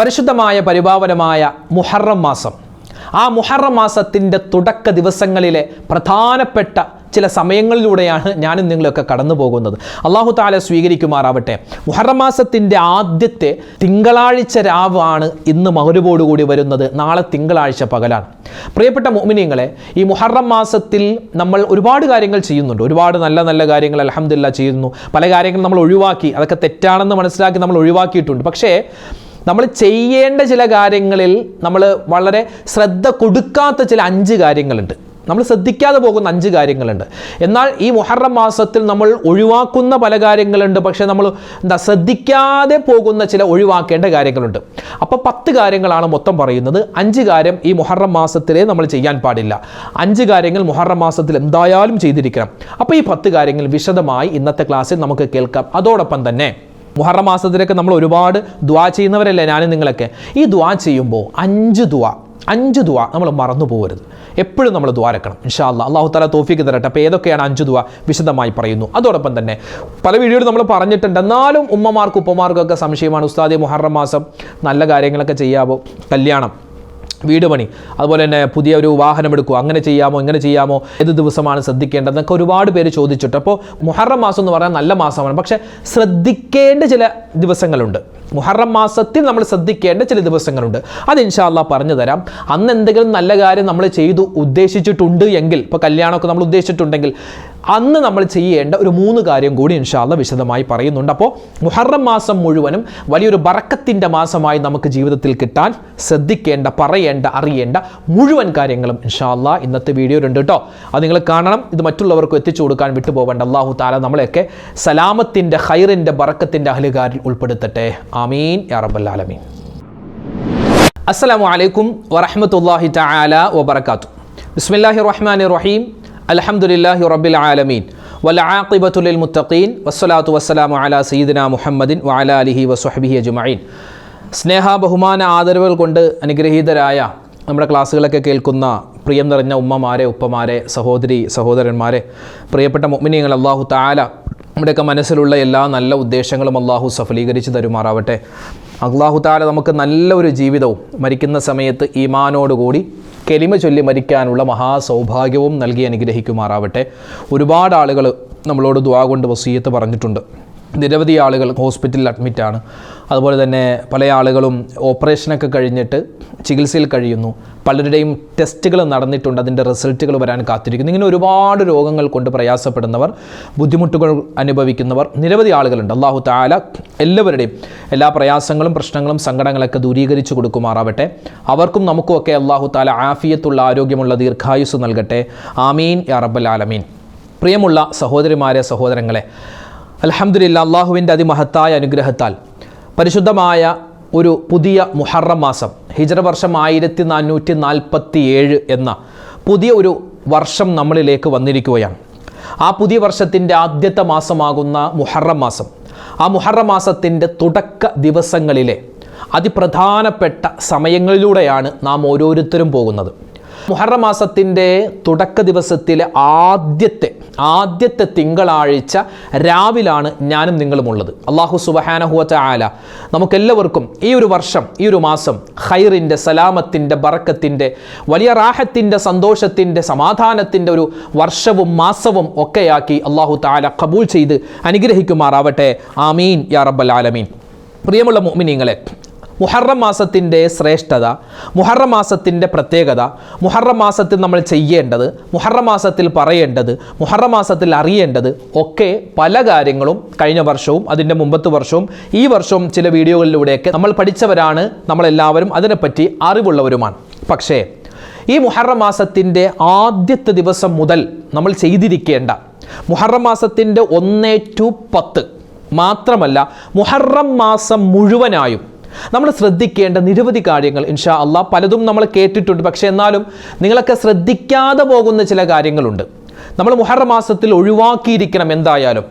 പരിശുദ്ധമായ പരിപാവനമായ മുഹറം മാസം. ആ മുഹറം മാസത്തിന്റെ തുടക്ക ദിവസങ്ങളിലെ പ്രധാനപ്പെട്ട ചില സമയങ്ങളിലൂടെയാണ് ഞാനും നിങ്ങളൊക്കെ കടന്നു പോകുന്നത്. അള്ളാഹു താല സ്വീകരിക്കുമാറാവട്ടെ. മുഹറം മാസത്തിന്റെ ആദ്യത്തെ തിങ്കളാഴ്ച രാവാണ് ഇന്ന് മകരുവോടുകൂടി വരുന്നത്. നാളെ തിങ്കളാഴ്ച പകലാണ്. പ്രിയപ്പെട്ട മോമിനിയങ്ങളെ ഈ മുഹറം മാസത്തിൽ നമ്മൾ ഒരുപാട് കാര്യങ്ങൾ ചെയ്യുന്നുണ്ട്. ഒരുപാട് നല്ല നല്ല കാര്യങ്ങൾ അലഹമില്ല ചെയ്യുന്നു. പല കാര്യങ്ങളും നമ്മൾ ഒഴിവാക്കി. അതൊക്കെ തെറ്റാണെന്ന് മനസ്സിലാക്കി നമ്മൾ ഒഴിവാക്കിയിട്ടുണ്ട്. പക്ഷേ നമ്മൾ ചെയ്യേണ്ട ചില കാര്യങ്ങളിൽ നമ്മൾ വളരെ ശ്രദ്ധ കൊടുക്കാത്ത ചില അഞ്ച് കാര്യങ്ങളുണ്ട്. നമ്മൾ ശ്രദ്ധിക്കാതെ പോകുന്ന അഞ്ച് കാര്യങ്ങളുണ്ട്. എന്നാൽ ഈ മുഹറം മാസത്തിൽ നമ്മൾ ഒഴിവാക്കുന്ന പല കാര്യങ്ങളുണ്ട്. പക്ഷേ നമ്മൾ എന്താ ശ്രദ്ധിക്കാതെ പോകുന്ന ചില ഒഴിവാക്കേണ്ട കാര്യങ്ങളുണ്ട്. അപ്പോൾ പത്ത് കാര്യങ്ങളാണ് മൊത്തം പറയുന്നത്. അഞ്ച് കാര്യം ഈ മുഹറം മാസത്തിലേ നമ്മൾ ചെയ്യാൻ പാടില്ല. അഞ്ച് കാര്യങ്ങൾ മുഹറം മാസത്തിൽ എന്തായാലും ചെയ്തിരിക്കണം. അപ്പോൾ ഈ പത്ത് കാര്യങ്ങൾ വിശദമായി ഇന്നത്തെ ക്ലാസ്സിൽ നമുക്ക് കേൾക്കാം. അതോടൊപ്പം തന്നെ മുഹറം മാസത്തിലൊക്കെ നമ്മൾ ഒരുപാട് ദ്വാ ചെയ്യുന്നവരല്ലേ ഞാനും നിങ്ങളൊക്കെ. ഈ ദ്വാ ചെയ്യുമ്പോൾ അഞ്ച് ദ്വാ അഞ്ച് ദ്വാ നമ്മൾ മറന്നു പോകരുത്. എപ്പോഴും നമ്മൾ ദ്വാരക്കണം ഇൻഷാ അല്ലാ അള്ളാഹു താല തോഫിക്ക് തരട്ടെ. അപ്പോൾ ഏതൊക്കെയാണ് അഞ്ച് ദ്വാ വിശദമായി പറയുന്നു. അതോടൊപ്പം തന്നെ പല വീഡിയോയിൽ നമ്മൾ പറഞ്ഞിട്ടുണ്ട്. എന്നാലും ഉമ്മമാർക്കും ഉപ്പമാർക്കും ഒക്കെ സംശയമാണ്. ഉസ്താദി മുഹറം മാസം നല്ല കാര്യങ്ങളൊക്കെ ചെയ്യാവോ? കല്യാണം. വീട് പണി അതുപോലെ തന്നെ പുതിയ ഒരു വാഹനം എടുക്കുക. അങ്ങനെ ചെയ്യാമോ ഇങ്ങനെ ചെയ്യാമോ ഏത് ദിവസമാണ് ശ്രദ്ധിക്കേണ്ടത് എന്നൊക്കെ ഒരുപാട് പേര് ചോദിച്ചിട്ട്. അപ്പോൾ മുഹറം മാസം എന്ന് പറഞ്ഞാൽ നല്ല മാസമാണ്. പക്ഷേ ശ്രദ്ധിക്കേണ്ട ചില ദിവസങ്ങളുണ്ട്. മുഹറം മാസത്തിൽ നമ്മൾ ശ്രദ്ധിക്കേണ്ട ചില ദിവസങ്ങളുണ്ട്. അത് ഇൻഷാല്ല പറഞ്ഞു തരാം. അന്ന് എന്തെങ്കിലും നല്ല കാര്യം നമ്മൾ ചെയ്തു ഉദ്ദേശിച്ചിട്ടുണ്ട് എങ്കിൽ ഇപ്പോൾ കല്യാണമൊക്കെ നമ്മൾ ഉദ്ദേശിച്ചിട്ടുണ്ടെങ്കിൽ അന്ന് നമ്മൾ ചെയ്യേണ്ട ഒരു മൂന്ന് കാര്യം കൂടി ഇൻഷാല്ല വിശദമായി പറയുന്നുണ്ട്. അപ്പോൾ മുഹറം മാസം മുഴുവനും വലിയൊരു ബറക്കത്തിന്റെ മാസമായി നമുക്ക് ജീവിതത്തിൽ കിട്ടാൻ ശ്രദ്ധിക്കേണ്ട പറയേണ്ട അറിയേണ്ട മുഴുവൻ കാര്യങ്ങളും ഇൻഷാല്ല ഇന്നത്തെ വീഡിയോ ഉണ്ട് കേട്ടോ. അത് നിങ്ങൾ കാണണം. ഇത് മറ്റുള്ളവർക്ക് എത്തിച്ചു കൊടുക്കാൻ വിട്ടുപോകേണ്ട. അള്ളാഹു താല നമ്മളെയൊക്കെ സലാമത്തിന്റെ ഹൈറിന്റെ ബറക്കത്തിന്റെ അഹലുകാരിൽ ഉൾപ്പെടുത്തട്ടെ. ആമീൻ യാ റബ്ബൽ ആലമീൻ. അസ്സലാമു അലൈക്കും വറഹ്മത്തുള്ളാഹി തആല വബറകാത്തു. ബിസ്മില്ലാഹിർ റഹ്മാനിർ റഹീം. അൽഹംദുലില്ലാഹി റബ്ബിൽ ആലമീൻ. വൽആഖിബത്തു ലിൽ മുത്തഖീൻ. വസ്സലാത്തു വസ്സലാമു അലാ സയ്യിദിന മുഹമ്മദിൻ വഅലാ ആലിഹി വസ്വഹ്ബിഹി അജ്മഈൻ. സ്നേഹ ബഹുമാന ആദരവുകൾ കൊണ്ട് അനുഗ്രഹീതരായ നമ്മുടെ ക്ലാസ്സുകളൊക്കെ കേൾക്കുന്ന പ്രിയം നിറഞ്ഞ ഉമ്മമാരെ ഉപ്പമാരെ സഹോദരി സഹോദരന്മാരെ പ്രിയപ്പെട്ട മുഅ്മിനീങ്ങൾ അല്ലാഹു തആല നമ്മുടെയൊക്കെ മനസ്സിലുള്ള എല്ലാ നല്ല ഉദ്ദേശങ്ങളും അള്ളാഹു സഫലീകരിച്ച് തരുമാറാവട്ടെ. അള്ളാഹു താല നമുക്ക് നല്ലൊരു ജീവിതവും മരിക്കുന്ന സമയത്ത് ഈമാനോടുകൂടി കെലിമ ചൊല്ലി മരിക്കാനുള്ള മഹാസൗഭാഗ്യവും നൽകി അനുഗ്രഹിക്കുമാറാവട്ടെ. ഒരുപാട് ആളുകൾ നമ്മളോട് ദ്വാ കൊണ്ട് വസീയത്ത് പറഞ്ഞിട്ടുണ്ട്. നിരവധി ആളുകൾ ഹോസ്പിറ്റലിൽ അഡ്മിറ്റാണ് അതുപോലെ തന്നെ പല ആളുകളും ഓപ്പറേഷനൊക്കെ കഴിഞ്ഞിട്ട് ചികിത്സയിൽ കഴിയുന്നു. പലരുടെയും ടെസ്റ്റുകൾ നടന്നിട്ടുണ്ട്. അതിന്റെ റിസൾട്ടുകൾ വരാൻ കാത്തിരിക്കുന്നു. ഇങ്ങനെ ഒരുപാട് രോഗങ്ങൾ കൊണ്ട് പ്രയാസപ്പെടുന്നവർ ബുദ്ധിമുട്ടുകൾ അനുഭവിക്കുന്നവർ നിരവധി ആളുകളുണ്ട്. അള്ളാഹു താല എല്ലാവരുടെയും എല്ലാ പ്രയാസങ്ങളും പ്രശ്നങ്ങളും സങ്കടങ്ങളൊക്കെ ദൂരീകരിച്ചു കൊടുക്കുമാറാവട്ടെ. അവർക്കും നമുക്കുമൊക്കെ അള്ളാഹു താല ആഫിയത്തുള്ള ആരോഗ്യമുള്ള ദീർഘായുസ് നൽകട്ടെ. ആമീൻ. യാ ആലമീൻ. പ്രിയമുള്ള സഹോദരിമാരെ സഹോദരങ്ങളെ അലഹമുല്ല അള്ളാഹുവിന്റെ അതിമഹത്തായ അനുഗ്രഹത്താൽ പരിശുദ്ധമായ ഒരു പുതിയ മുഹറം മാസം ഹിജറ വർഷം ആയിരത്തി നാനൂറ്റി നാൽപ്പത്തി ഏഴ് എന്ന പുതിയ ഒരു വർഷം നമ്മളിലേക്ക് വന്നിരിക്കുകയാണ്. ആ പുതിയ വർഷത്തിന്റെ ആദ്യത്തെ മാസമാകുന്ന മുഹറം മാസം. ആ മുഹറം മാസത്തിന്റെ തുടക്ക ദിവസങ്ങളിലെ അതിപ്രധാനപ്പെട്ട സമയങ്ങളിലൂടെയാണ് നാം ഓരോരുത്തരും പോകുന്നത്. മുഹറം മാസത്തിന്റെ തുടക്ക ദിവസത്തിലെ ആദ്യത്തെ ആദ്യത്തെ തിങ്കളാഴ്ച രാവിലാണ് ഞാനും നിങ്ങളുമുള്ളത്. അള്ളാഹു സുബഹാനഹുവറ്റ ആല നമുക്കെല്ലാവർക്കും ഈ ഒരു വർഷം ഈ ഒരു മാസം ഹൈറിന്റെ സലാമത്തിന്റെ ബറക്കത്തിന്റെ വലിയ റാഹത്തിന്റെ സന്തോഷത്തിന്റെ സമാധാനത്തിന്റെ ഒരു വർഷവും മാസവും ഒക്കെയാക്കി അള്ളാഹു താല കബൂൾ ചെയ്ത് അനുഗ്രഹിക്കുമാറാവട്ടെ. ആമീൻ യാ റബ്ബൽ ആലമീൻ. പ്രിയമുള്ള മോമിനിങ്ങളെ മുഹറം മാസത്തിന്റെ ശ്രേഷ്ഠത മുഹറം മാസത്തിന്റെ പ്രത്യേകത മുഹറം മാസത്തിൽ നമ്മൾ ചെയ്യേണ്ടത് മുഹറം മാസത്തിൽ പറയേണ്ടത് മുഹറം മാസത്തിൽ അറിയേണ്ടത് ഒക്കെ പല കാര്യങ്ങളും കഴിഞ്ഞ വർഷവും അതിന്റെ മുമ്പത്തെ വർഷവും ഈ വർഷവും ചില വീഡിയോകളിലൂടെയൊക്കെ നമ്മൾ പഠിച്ചവരാണ്. നമ്മളെല്ലാവരും അതിനെപ്പറ്റി അറിവുള്ളവരുമാണ്. പക്ഷേ ഈ മുഹറം മാസത്തിന്റെ ആദ്യത്തെ ദിവസം മുതൽ നമ്മൾ ചെയ്തിരിക്കേണ്ട മുഹറം മാസത്തിന്റെ ഒന്നേ ടു പത്ത് മാത്രമല്ല മുഹറം മാസം മുഴുവനായും നമ്മൾ ശ്രദ്ധിക്കേണ്ട നിരവധി കാര്യങ്ങൾ ഇൻഷാ അള്ളാഹ് പലതും നമ്മൾ കേട്ടിട്ടുണ്ട്. പക്ഷേ എന്നാലും നിങ്ങളൊക്കെ ശ്രദ്ധിക്കാതെ പോകുന്ന ചില കാര്യങ്ങളുണ്ട്. നമ്മൾ മുഹറ മാസത്തിൽ ഒഴിവാക്കിയിരിക്കണം എന്തായാലും.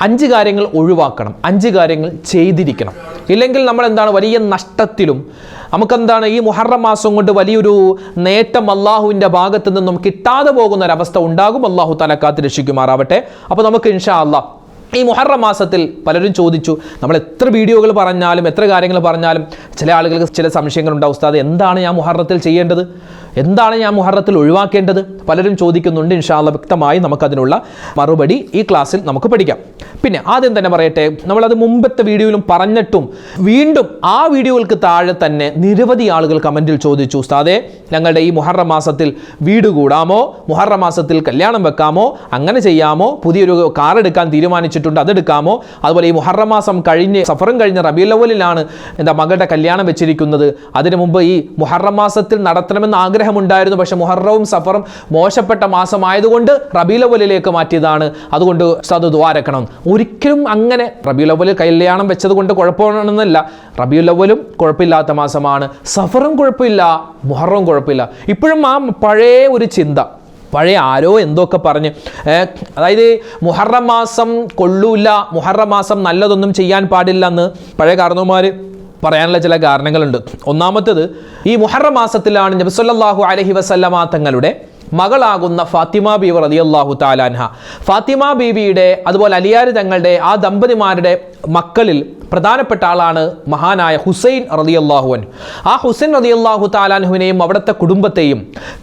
അഞ്ച് കാര്യങ്ങൾ ഒഴിവാക്കണം. അഞ്ച് കാര്യങ്ങൾ ചെയ്തിരിക്കണം. ഇല്ലെങ്കിൽ നമ്മൾ എന്താണ് വലിയ നഷ്ടത്തിലും. നമുക്കെന്താണ് ഈ മുഹറം മാസം കൊണ്ട് വലിയൊരു നേട്ടം അള്ളാഹുവിന്റെ ഭാഗത്ത് നിന്നും കിട്ടാതെ പോകുന്ന ഒരവസ്ഥ ഉണ്ടാകും. അള്ളാഹു തലക്കാത്ത് കാത്ത് രക്ഷിക്കുമാറാവട്ടെ അപ്പോൾ നമുക്ക് ഇൻഷാ അള്ളാഹ് ഈ മുഹറം മാസത്തിൽ പലരും ചോദിച്ചു നമ്മൾ എത്ര വീഡിയോകൾ പറഞ്ഞാലും എത്ര കാര്യങ്ങൾ പറഞ്ഞാലും ചില ആളുകൾക്ക് ചില സംശയങ്ങളുണ്ടാവും ഉസ്താദ് എന്താണ് ഞാൻ മുഹറത്തിൽ ചെയ്യേണ്ടത്? എന്താണ് ഞാൻ മുഹറത്തിൽ ഒഴിവാക്കേണ്ടത്? പലരും ചോദിക്കുന്നുണ്ട് ഇൻഷാല്ല വ്യക്തമായി നമുക്കതിനുള്ള മറുപടി ഈ ക്ലാസ്സിൽ നമുക്ക് പഠിക്കാം. പിന്നെ ആദ്യം തന്നെ പറയട്ടെ നമ്മളത് മുമ്പത്തെ വീഡിയോയിലും പറഞ്ഞിട്ടും വീണ്ടും ആ വീഡിയോകൾക്ക് താഴെ തന്നെ നിരവധി ആളുകൾ കമന്റിൽ ചോദിച്ചു ഉസ്താദെ ഞങ്ങളുടെ ഈ മുഹറം മാസത്തിൽ വീട് കൂടാമോ? മുഹറം മാസത്തിൽ കല്യാണം വെക്കാമോ? അങ്ങനെ ചെയ്യാമോ? പുതിയൊരു കാർ എടുക്കാൻ തീരുമാനിച്ചിട്ടുണ്ട് അതെടുക്കാമോ അതുപോലെ ഈ മുഹറം മാസം കഴിഞ്ഞ് സഫറും കഴിഞ്ഞ റബിയുലവലിലാണ് എന്താ മകളുടെ കല്യാണം വെച്ചിരിക്കുന്നത്. അതിനു മുമ്പ് ഈ മുഹറം മാസത്തിൽ നടത്തണമെന്ന് ആഗ്രഹമുണ്ടായിരുന്നു. പക്ഷെ മുഹറവും സഫറും മോശപ്പെട്ട മാസമായതുകൊണ്ട് റബീലവലിലേക്ക് മാറ്റിയതാണ്. അതുകൊണ്ട് സദു ദ്വാരക്കണം ഒരിക്കലും അങ്ങനെ റബീലവൽ കല്യാണം വെച്ചത് കൊണ്ട് കുഴപ്പമാണെന്നല്ല. റബീലവലും കുഴപ്പമില്ലാത്ത മാസമാണ്. സഫറും കുഴപ്പമില്ല മുഹറവും കുഴപ്പമില്ല. ഇപ്പോഴും ആ പഴയ ഒരു ചിന്ത പഴയ ആരോ എന്തൊക്കെ പറഞ്ഞ് അതായത് മുഹറം മാസം കൊള്ളൂല മുഹറം മാസം നല്ലതൊന്നും ചെയ്യാൻ പാടില്ല എന്ന് പഴയ കാരണവന്മാർ പറയാനുള്ള ചില കാരണങ്ങളുണ്ട്. ഒന്നാമത്തേത് ഈ മുഹറം മാസത്തിലാണ് നബിസല്ലാഹു അലഹി വസല്ലമ തങ്ങളുടെ മകളാകുന്ന ഫാത്തിമ ബീവി റളിയല്ലാഹു താലാൻഹ ഫാത്തിമ ബീവിയുടെ അതുപോലെ അലിയാർ തങ്ങളുടെ ആ ദമ്പതിമാരുടെ മക്കളിൽ പ്രധാനപ്പെട്ട ആളാണ് മഹാനായ ഹുസൈൻ റളിയല്ലാഹുവൻ ആ ഹുസൈൻ റളിയല്ലാഹു താലാൻഹുവിനെയും അവിടുത്തെ കുടുംബത്തെയും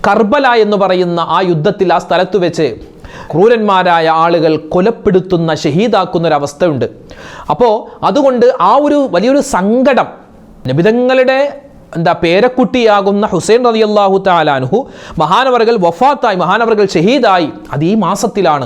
കർബല എന്ന് പറയുന്ന ആ യുദ്ധത്തിൽ ആ സ്ഥലത്ത് വെച്ച് ക്രൂരന്മാരായ ആളുകൾ കൊലപ്പെടുത്തുന്ന ഷഹീദാക്കുന്ന ഒരു അവസ്ഥയുണ്ട് അപ്പോൾ അതുകൊണ്ട് ആ ഒരു വലിയൊരു സങ്കടം നബിതങ്ങളുടെ എന്താ പേരക്കുട്ടിയാകുന്ന ഹുസൈൻ റതി അള്ളാഹു താലാൻഹു മഹാനവറുകൾ വഫാത്തായി മഹാനവറുകൾ ഷഹീദായി. അത് ഈ മാസത്തിലാണ്.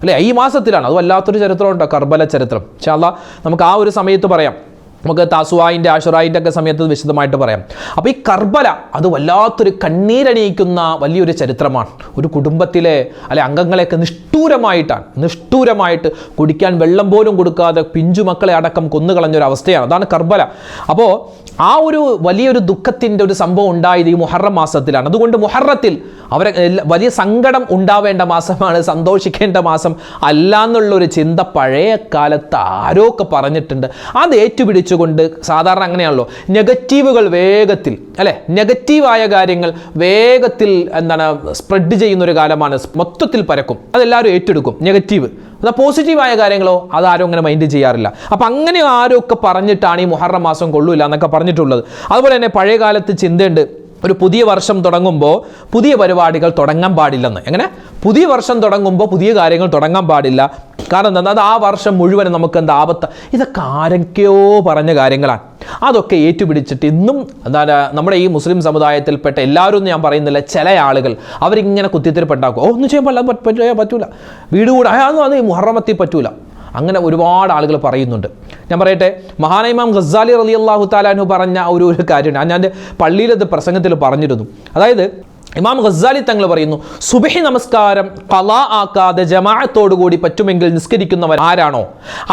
അല്ലേ? ഈ മാസത്തിലാണ്. അത് വല്ലാത്തൊരു ചരിത്രമുണ്ടോ കർബല ചരിത്രം. ചാല നമുക്ക് ആ ഒരു സമയത്ത് പറയാം. നമുക്ക് താസുവായിന്റെ ആഷുറായിന്റെ ഒക്കെ സമയത്ത് വിശദമായിട്ട് പറയാം. അപ്പോൾ ഈ കർബല അത് വല്ലാത്തൊരു കണ്ണീരണിയിക്കുന്ന വലിയൊരു ചരിത്രമാണ്. ഒരു കുടുംബത്തിലെ അല്ലെ അംഗങ്ങളെയൊക്കെ നിഷ്ഠൂരമായിട്ടാണ്. നിഷ്ഠൂരമായിട്ട് കുടിക്കാൻ വെള്ളം പോലും കൊടുക്കാതെ പിഞ്ചു മക്കളെ അടക്കം കൊന്നുകളഞ്ഞൊരു അവസ്ഥയാണ് അതാണ് കർബല. അപ്പോൾ ആ ഒരു വലിയൊരു ദുഃഖത്തിന്റെ ഒരു സംഭവം ഉണ്ടായത് ഈ മുഹറം മാസത്തിലാണ്. അതുകൊണ്ട് മുഹറത്തിൽ അവരെ വലിയ സങ്കടം ഉണ്ടാവേണ്ട മാസമാണ് സന്തോഷിക്കേണ്ട മാസം അല്ല എന്നുള്ളൊരു ചിന്ത പഴയ കാലത്ത് ആരോക്കെ പറഞ്ഞിട്ടുണ്ട്. അത് ഏറ്റുപിടിച്ചുകൊണ്ട് സാധാരണ അങ്ങനെയാണല്ലോ നെഗറ്റീവുകൾ വേഗത്തിൽ അല്ലെ? നെഗറ്റീവായ കാര്യങ്ങൾ വേഗത്തിൽ എന്താണ് സ്പ്രെഡ് ചെയ്യുന്ന ഒരു കാലമാണ് മൊത്തത്തിൽ പരക്കും. അതെല്ലാവരും ഏറ്റെടുക്കും നെഗറ്റീവ്. എന്നാൽ പോസിറ്റീവായ കാര്യങ്ങളോ അതാരും അങ്ങനെ മൈൻഡ് ചെയ്യാറില്ല. അപ്പം അങ്ങനെ ആരും ഒക്കെ പറഞ്ഞിട്ടാണ് ഈ മുഹറം മാസം കൊള്ളൂല എന്നൊക്കെ പറഞ്ഞിട്ടുള്ളത്. അതുപോലെ തന്നെ പഴയ കാലത്ത് ചിന്തയുണ്ട് ഒരു പുതിയ വർഷം തുടങ്ങുമ്പോൾ പുതിയ പരിപാടികൾ തുടങ്ങാൻ പാടില്ലെന്ന്. എങ്ങനെ? പുതിയ വർഷം തുടങ്ങുമ്പോൾ പുതിയ കാര്യങ്ങൾ തുടങ്ങാൻ പാടില്ല. കാരണം എന്താ? അത് ആ വർഷം മുഴുവൻ നമുക്ക് എന്താ ആപത്ത്? ഇതൊക്കെ ആരൊക്കെയോ പറഞ്ഞ കാര്യങ്ങളാണ്. അതൊക്കെ ഏറ്റുപിടിച്ചിട്ട് ഇന്നും എന്താണ് നമ്മുടെ ഈ മുസ്ലിം സമുദായത്തിൽപ്പെട്ട എല്ലാവരും ഞാൻ പറയുന്നില്ല ചില ആളുകൾ അവരിങ്ങനെ കുത്തിത്തിരിപ്പുണ്ടാക്കും ഓ ഒന്നും ചെയ്യാൻ പാടില്ല പറ്റ- പറ്റ- പറ്റൂല. വീട് കൂടെ ഈ മുഹറമത്തിൽ പറ്റൂല. അങ്ങനെ ഒരുപാട് ആളുകൾ പറയുന്നുണ്ട്. ഞാൻ പറയട്ടെ മഹാനൈമാം ഖസാലി റലി അള്ളാഹു താലാനു പറഞ്ഞ ഒരു ഒരു കാര്യമുണ്ട്. ഞാൻ എന്റെ പള്ളിയിലത് പ്രസംഗത്തിൽ പറഞ്ഞിരുന്നു. അതായത് ഇമാം ഖസാലി തങ്ങൾ പറയുന്നു സുബഹി നമസ്കാരം കലാ ആക്കാതെ ജമാഅത്തോടുകൂടി പറ്റുമെങ്കിൽ നിസ്കരിക്കുന്നവർ ആരാണോ?